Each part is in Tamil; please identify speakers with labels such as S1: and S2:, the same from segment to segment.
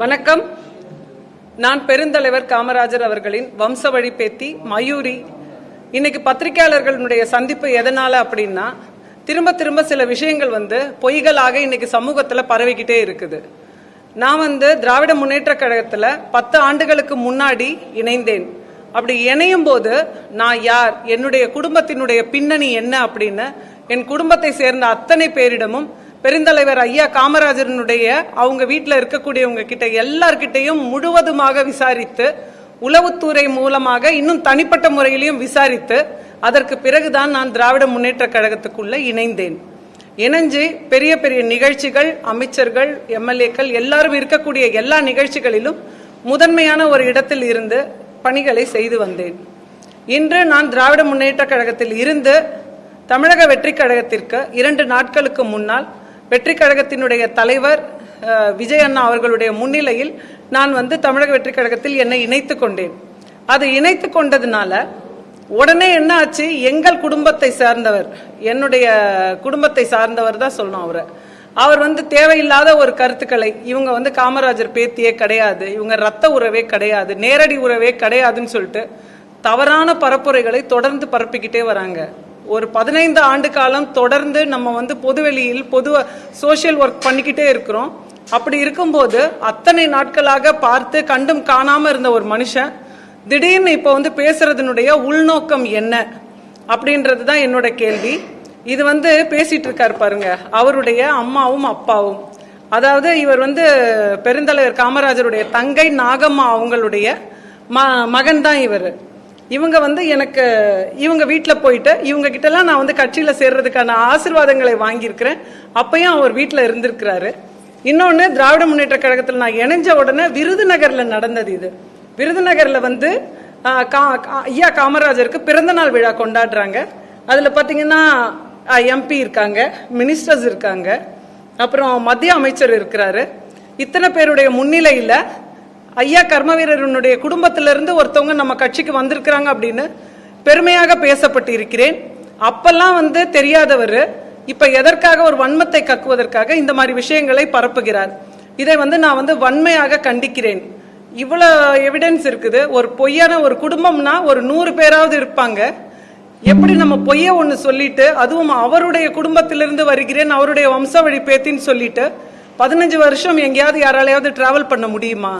S1: வணக்கம். நான் பெருந்தலைவர் காமராஜர் அவர்களின் வம்சவழி பேத்தி மயூரி. இன்னைக்கு பத்திரிகையாளர்களுடைய சந்திப்பு எதனால அப்படின்னா திரும்ப திரும்ப சில விஷயங்கள் வந்து பொய்களாக இன்னைக்கு சமூகத்தில் பரவிக்கிட்டே இருக்குது. நான் வந்து திராவிட முன்னேற்ற கழகத்தில் பத்து ஆண்டுகளுக்கு முன்னாடி இணைந்தேன். அப்படி இணையும் போது நான் யார் என்னுடைய குடும்பத்தினுடைய பின்னணி என்ன அப்படின்னு என் குடும்பத்தை சேர்ந்த அத்தனை பேரிடமும் பெருந்தலைவர் ஐயா காமராஜரனுடைய அவங்க வீட்டில் இருக்கக்கூடியவங்க கிட்ட எல்லார்கிட்டையும் முழுவதுமாக விசாரித்து உளவுத்துறை மூலமாக இன்னும் தனிப்பட்ட முறையிலையும் விசாரித்து அதற்கு பிறகுதான் நான் திராவிட முன்னேற்ற கழகத்துக்குள்ள இணைந்தேன். இணைஞ்சு பெரிய பெரிய நிகழ்ச்சிகள் அமைச்சர்கள் எம்எல்ஏக்கள் எல்லாரும் இருக்கக்கூடிய எல்லா நிகழ்ச்சிகளிலும் முதன்மையான ஒரு இடத்தில் இருந்து பணிகளை செய்து வந்தேன். இன்று நான் திராவிட முன்னேற்ற கழகத்தில் இருந்து தமிழக வெற்றி கழகத்திற்கு இரண்டு நாட்களுக்கு முன்னால் வெற்றி கழகத்தினுடைய தலைவர் விஜய் அண்ணா அவர்களுடைய முன்னிலையில் நான் வந்து தமிழக வெற்றி கழகத்தில் என்னை இணைத்து கொண்டேன். அது இணைத்து கொண்டதுனால உடனே என்ன ஆச்சு? எங்கள் குடும்பத்தை சார்ந்தவர் என்னுடைய குடும்பத்தை சார்ந்தவர் தான் சொல்லணும் அவரை. அவர் வந்து தேவையில்லாத ஒரு கருத்துக்களை இவங்க வந்து காமராஜர் பேத்தியே கிடையாது இவங்க ரத்த உறவே கிடையாது நேரடி உறவே கிடையாதுன்னு சொல்லிட்டு தவறான பரப்புரைகளை தொடர்ந்து பரப்பிக்கிட்டே வராங்க. ஒரு பதினைந்து ஆண்டு காலம் தொடர்ந்து நம்ம வந்து பொதுவெளியில் பொது சோஷியல் ஒர்க் பண்ணிக்கிட்டே இருக்கிறோம். அப்படி இருக்கும்போது அத்தனை நாட்களாக பார்த்து கண்டும் காணாமல் இருந்த ஒரு மனுஷன் திடீர்னு இப்போ வந்து பேசுறதுனுடைய உள்நோக்கம் என்ன அப்படின்றது தான் என்னோட கேள்வி. இது வந்து பேசிட்டு இருக்கார் பாருங்க அவருடைய அம்மாவும் அப்பாவும். அதாவது இவர் வந்து பெருந்தலைவர் காமராஜருடைய தங்கை நாகம்மா அவங்களுடைய ம மகன் தான் இவர். இவங்க வந்து எனக்கு இவங்க வீட்டில் போயிட்டு இவங்க கிட்டலாம் நான் வந்து கட்சியில் சேர்றதுக்கான ஆசிர்வாதங்களை வாங்கியிருக்கிறேன். அப்பயும் அவர் வீட்டில் இருந்திருக்கிறாரு. இன்னொன்று திராவிட முன்னேற்ற கழகத்தில் நான் இணைஞ்ச உடனே விருதுநகரில் நடந்தது இது. விருதுநகரில் வந்து கா- கா- ஐயா காமராஜருக்கு பிறந்தநாள் விழா கொண்டாடுறாங்க. அதில் பார்த்தீங்கன்னா எம்பி இருக்காங்க மினிஸ்டர்ஸ் இருக்காங்க. அப்புறம் மத்திய அமைச்சர் இருக்கிறாரு. இத்தனை பேருடைய முன்னிலையில் ஐயா கர்மவீரனுடைய குடும்பத்திலிருந்து ஒருத்தவங்க நம்ம கட்சிக்கு வந்திருக்கிறாங்க அப்படின்னு பெருமையாக பேசப்பட்டு இருக்கிறேன் அப்பெல்லாம் வந்து தெரியாதவர் இப்போ எதற்காக ஒரு வன்மத்தை கக்குவதற்காக இந்த மாதிரி விஷயங்களை பரப்புகிறார். இதை வந்து நான் வந்து வன்மையாக கண்டிக்கிறேன். இவ்வளோ எவிடன்ஸ் இருக்குது. ஒரு பொய்யான ஒரு குடும்பம்னா ஒரு நூறு பேராவது இருப்பாங்க. எப்படி நம்ம பொய்ய ஒன்று சொல்லிட்டு அதுவும் அவருடைய குடும்பத்திலிருந்து வருகிறேன் அவருடைய வம்சாவழி பேத்தின்னு சொல்லிட்டு பதினஞ்சு வருஷம் எங்கேயாவது யாராலையாவது டிராவல் பண்ண முடியுமா?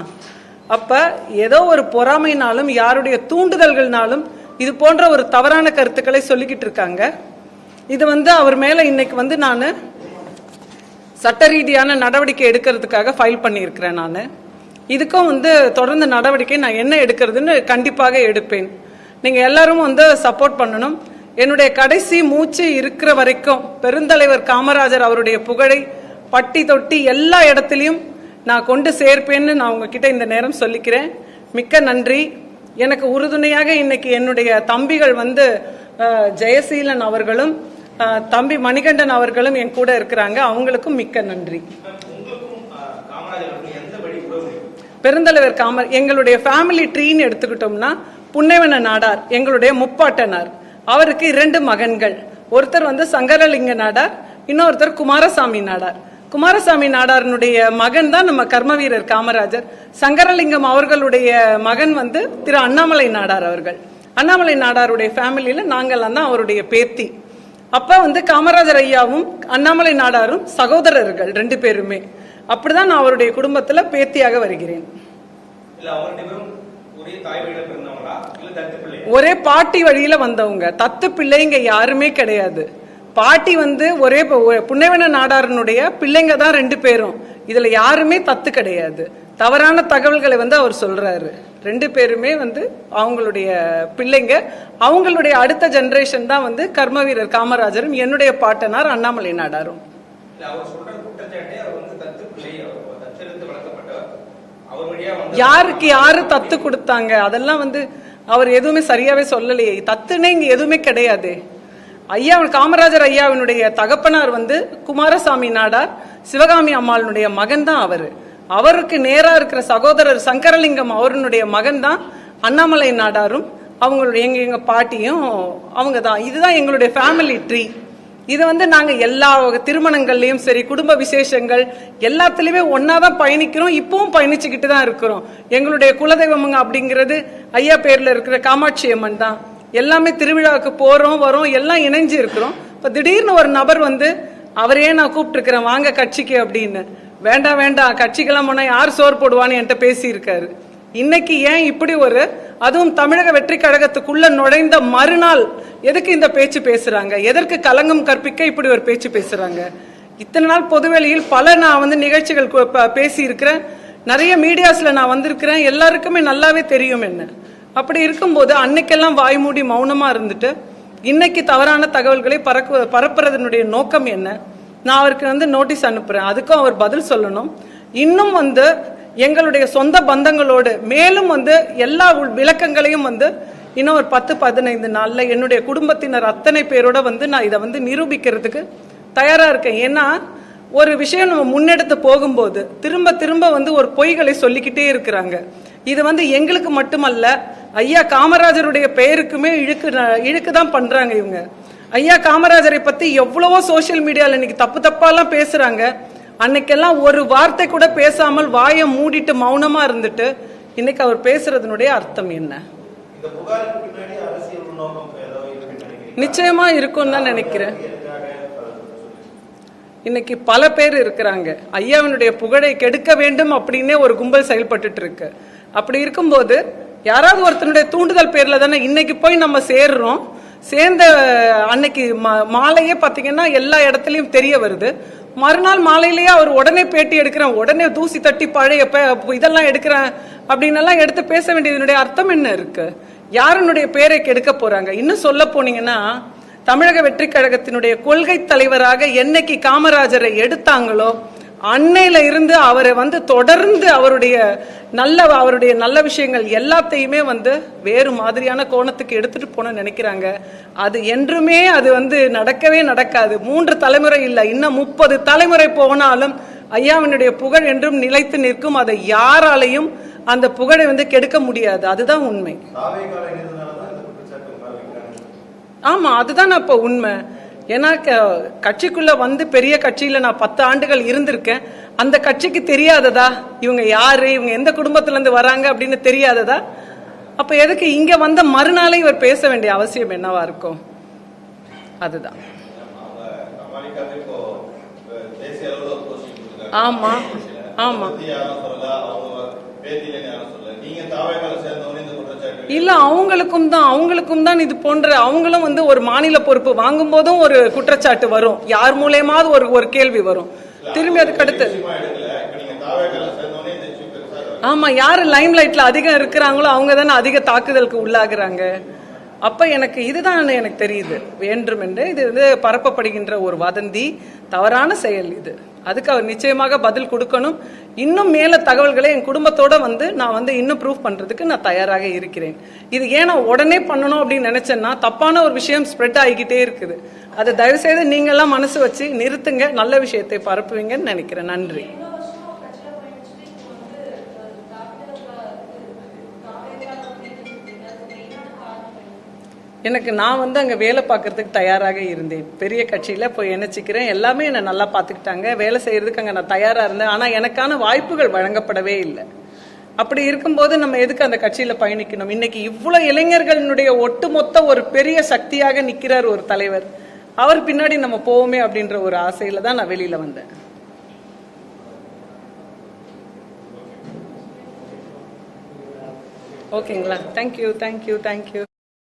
S1: அப்போ ஏதோ ஒரு பொறாமைனாலும் யாருடைய தூண்டுதல்கள்னாலும் இது போன்ற ஒரு தவறான கருத்துக்களை சொல்லிக்கிட்டு இருக்காங்க. இது வந்து அவர் மேலே இன்னைக்கு வந்து நான் சட்ட ரீதியான நடவடிக்கை எடுக்கிறதுக்காக ஃபைல் பண்ணியிருக்கிறேன் நான். இதுக்கும் வந்து தொடர்ந்து நடவடிக்கை நான் என்ன எடுக்கிறதுன்னு கண்டிப்பாக எடுப்பேன். நீங்கள் எல்லாரும் வந்து சப்போர்ட் பண்ணணும். என்னுடைய கடைசி மூச்சு இருக்கிற வரைக்கும் பெருந்தலைவர் காமராஜர் அவருடைய புகழை பட்டி தொட்டி எல்லா இடத்துலையும் நான் கொண்டு சேர்ப்பேன்னு நான் உங்ககிட்ட இந்த நேரம் சொல்லிக்கிறேன். மிக்க நன்றி. எனக்கு உறுதுணையாக இன்னைக்கு என்னுடைய தம்பிகள் வந்து ஜெயசீலன் அவர்களும் தம்பி மணிகண்டன் அவர்களும் என் கூட இருக்கிறாங்க. அவங்களுக்கும் மிக்க நன்றி. பெருந்தலைவர் காமர் எங்களுடைய ஃபேமிலி ட்ரீன்னு எடுத்துக்கிட்டோம்னா புன்னைவன நாடார் எங்களுடைய முப்பாட்டனார். அவருக்கு இரண்டு மகன்கள். ஒருத்தர் வந்து சங்கரலிங்க நாடார் இன்னொருத்தர் குமாரசாமி நாடார். குமாரசாமி நாடாரனுடைய மகன் தான் நம்ம கர்மவீரர் காமராஜர். சங்கரலிங்கம் அவர்களுடைய மகன் வந்து திரு அண்ணாமலை நாடார் அவர்கள். அண்ணாமலை நாடாருடைய ஃபேமிலியில நாங்கள்லாம் தான் அவருடைய பேத்தி. அப்ப வந்து காமராஜர் ஐயாவும் அண்ணாமலை நாடாரும் சகோதரர்கள் ரெண்டு பேருமே. அப்படிதான் நான் அவருடைய குடும்பத்துல பேத்தியாக வருகிறேன்.
S2: ஒரே
S1: பாட்டி வழியில வந்தவங்க. தத்து பிள்ளைங்க யாருமே கிடையாது. பாட்டி வந்து ஒரே புன்னைவன நாடாரனுடைய பிள்ளைங்க தான் ரெண்டு பேரும். இதுல யாருமே தத்து கிடையாது. தவறான தகவல்களை வந்து அவர் சொல்றாரு. ரெண்டு பேருமே வந்து அவங்களுடைய பிள்ளைங்க. அவங்களுடைய அடுத்த ஜெனரேஷன் தான் வந்து கர்மவீரர் காமராஜரும் என்னுடைய பாட்டனார் அண்ணாமலை நாடாரும். யாருக்கு யாரு தத்து கொடுத்தாங்க? அதெல்லாம் வந்து அவர் எதுவுமே சரியாவே சொல்லலையே. தத்துனே இங்க எதுவுமே கிடையாது. ஐயா காமராஜர் ஐயாவினுடைய தகப்பனார் வந்து குமாரசாமி நாடார் சிவகாமி அம்மாளுடைய மகன் தான் அவர். அவருக்கு நேராக இருக்கிற சகோதரர் சங்கரலிங்கம் அவருடைய மகன் தான் அண்ணாமலை நாடாரும் அவங்களுடைய எங்கள் எங்கள் பாட்டியும் அவங்க தான் இதுதான் எங்களுடைய ஃபேமிலி ட்ரீ இதை வந்து நாங்கள் எல்லா திருமணங்கள்லேயும் சரி குடும்ப விசேஷங்கள் எல்லாத்துலேயுமே ஒன்றா தான் பயணிக்கிறோம். இப்பவும் பயணிச்சுக்கிட்டு தான் இருக்கிறோம். எங்களுடைய குலதெய்வமுங்க அப்படிங்கிறது ஐயா பேரில் இருக்கிற காமாட்சி அம்மன் தான். எல்லாமே திருவிழாவுக்கு போகிறோம் வரோம் எல்லாம் இணைஞ்சு இருக்கிறோம். இப்போ திடீர்னு ஒரு நபர் வந்து அவரையே நான் கூப்பிட்டுருக்கிறேன் வாங்க கட்சிக்கு அப்படின்னு. வேண்டாம் வேண்டாம் கட்சிக்கெல்லாம் போனால் யார் சோறு போடுவான்னு என்கிட்ட பேசியிருக்காரு. இன்னைக்கு ஏன் இப்படி ஒரு அதுவும் தமிழக வெற்றி கழகத்துக்குள்ள நுழைந்த மறுநாள் எதுக்கு இந்த பேச்சு பேசுறாங்க? எதற்கு கலங்கம் கற்பிக்க இப்படி ஒரு பேச்சு பேசுறாங்க? இத்தனை நாள் பொதுவெளியில் பல நான் வந்து நிகழ்ச்சிகள் பேசியிருக்கிறேன். நிறைய மீடியாஸ்ல நான் வந்திருக்கிறேன். எல்லாருக்குமே நல்லாவே தெரியும் என்ன. அப்படி இருக்கும்போது அன்னைக்கெல்லாம் வாய் மூடி இருந்துட்டு இன்னைக்கு தவறான தகவல்களை பறக்கு பரப்புறதனுடைய நோக்கம் என்ன? நான் அவருக்கு வந்து நோட்டீஸ் அனுப்புகிறேன் அதுக்கும் அவர் பதில் சொல்லணும். இன்னும் வந்து எங்களுடைய சொந்த பந்தங்களோடு மேலும் வந்து எல்லா விளக்கங்களையும் வந்து இன்னும் ஒரு பத்து பதினைந்து நாளில் என்னுடைய குடும்பத்தினர் அத்தனை பேரோட வந்து நான் இதை வந்து நிரூபிக்கிறதுக்கு தயாராக இருக்கேன். ஏன்னா ஒரு விஷயம் நம்ம முன்னெடுத்து போகும்போது திரும்ப திரும்ப வந்து ஒரு பொய்களை சொல்லிக்கிட்டே இருக்கிறாங்க. இது வந்து எங்களுக்கு மட்டுமல்ல ஐயா காமராஜருடைய பெயருக்குமே இழுக்கு இழுக்கு தான் பண்றாங்க இவங்க. ஐயா காமராஜரை பத்தி எவ்வளவோ சோஷியல் மீடியால இன்னைக்கு தப்பு தப்பாலாம் பேசுறாங்க. அன்னைக்கெல்லாம் ஒரு வார்த்தை கூட பேசாமல் வாயை மூடிட்டு மௌனமா இருந்துட்டு இன்னைக்கு அவர் பேசுறதனுடைய அர்த்தம் என்ன? நிச்சயமா இருக்கும்னு தான் நினைக்கிறேன். இன்னைக்கு பல பேர் இருக்கிறாங்க. ஐயாவினுடைய புகழை கெடுக்க வேண்டும் அப்படின்னே ஒரு கும்பல் செயல்பட்டுட்டு இருக்கு. அப்படி இருக்கும்போது யாராவது ஒருத்தனுடைய தூண்டுதல் பேரில் தானே இன்னைக்கு போய் நம்ம சேர்றோம். சேர்ந்த அன்னைக்கு மா- மாலையே பார்த்தீங்கன்னா எல்லா இடத்துலையும் தெரிய வருது. மறுநாள் மாலையிலேயே அவர் உடனே பேட்டி எடுக்கிறேன். உடனே தூசி தட்டி பழைய பே- இதெல்லாம் எடுக்கிறேன் அப்படின்னு எடுத்து பேச வேண்டியதனுடைய அர்த்தம் என்ன இருக்கு? யாருனுடைய பேரை கெடுக்க போறாங்க? இன்னும் சொல்ல போனீங்கன்னா தமிழக வெற்றி கழகத்தினுடைய கொள்கை தலைவராக என்னைக்கு காமராஜரை எடுத்தாங்களோ அன்னையில இருந்து அவரை வந்து தொடர்ந்து அவருடைய நல்ல அவருடைய நல்ல விஷயங்கள் எல்லாத்தையுமே வந்து வேறு மாதிரியான கோணத்துக்கு எடுத்துட்டு போன நினைக்கிறாங்க. அது என்றுமே அது வந்து நடக்கவே நடக்காது. மூன்று தலைமுறை இல்லை இன்னும் முப்பது தலைமுறை போனாலும் ஐயாவினுடைய புகழ் என்றும் நிலைத்து நிற்கும். அதை யாராலையும் அந்த புகழை வந்து கெடுக்க முடியாது. அதுதான் உண்மை.
S3: தாவே கால இணைந்ததுனாலதான் இந்த குற்றச்சாட்டு உங்க வைக்கிறாங்க.
S1: ஆமா அதுதான் அப்ப உண்மை. ஏன்னா க- கட்சிக்குள்ள வந்து பெரிய கட்சியில நான் பத்து ஆண்டுகள் இருந்திருக்கேன். அந்த கட்சிக்கு தெரியாததா? இவங்க யாரு? இவங்க எந்த குடும்பத்துல இருந்து வராங்க அப்படின்னு தெரியாததா? அப்ப எதுக்கு இங்க வந்த மறுநாளே இவர் பேச வேண்டிய அவசியம் என்னவா இருக்கும்? அதுதான்.
S3: ஆமாம் ஆமாம்
S1: இல்ல அவங்களுக்கும் தான் அவங்களுக்கும் தான் இது போன்ற அவங்களும் வந்து ஒரு மாநில பொறுப்பு வாங்கும் போதும் ஒரு குற்றச்சாட்டு வரும். யார் மூலயமாவது ஒரு ஒரு கேள்வி வரும். திரும்பி அதுக்கு அடுத்து. ஆமா யாரு லைம் லைட்ல அதிகம் இருக்கிறாங்களோ அவங்க தானே அதிக தாக்குதலுக்கு உள்ளாகுறாங்க. அப்போ எனக்கு இதுதான் எனக்கு தெரியுது. வேண்டும் என்று இது வந்து பரப்பப்படுகின்ற ஒரு வதந்தி தவறான செயல் இது. அதுக்கு அவர் நிச்சயமாக பதில் கொடுக்கணும். இன்னும் மேல தகவல்களை என் குடும்பத்தோட வந்து நான் வந்து இன்னும் ப்ரூஃப் பண்றதுக்கு நான் தயாராக இருக்கிறேன். இது ஏன் நான் உடனே பண்ணணும் அப்படின்னு நினைச்சேன்னா தப்பான ஒரு விஷயம் ஸ்ப்ரெட் ஆகிக்கிட்டே இருக்குது. அதை தயவு செய்து மனசு வச்சு நிறுத்துங்க. நல்ல விஷயத்தை பரப்புவீங்கன்னு நினைக்கிறேன். நன்றி. எனக்கு நான் வந்து அங்கே வேலை பார்க்கறதுக்கு தயாராக இருந்தேன். பெரிய கட்சியில் போய் இணைச்சிக்கிறேன் எல்லாமே என்னை நல்லா பார்த்துக்கிட்டாங்க. வேலை செய்கிறதுக்கு அங்கே நான் தயாராக இருந்தேன். ஆனால் எனக்கான வாய்ப்புகள் வழங்கப்படவே இல்லை. அப்படி இருக்கும்போது நம்ம எதுக்கு அந்த கட்சியில் பயணிக்கணும்? இன்னைக்கு இவ்வளோ இளைஞர்களினுடைய ஒட்டுமொத்த ஒரு பெரிய சக்தியாக நிற்கிறார் ஒரு தலைவர். அவர் பின்னாடி நம்ம போவோமே அப்படின்ற ஒரு ஆசையில தான் நான் வெளியில வந்தேன். ஓகேங்களா? Thank you thank you thank you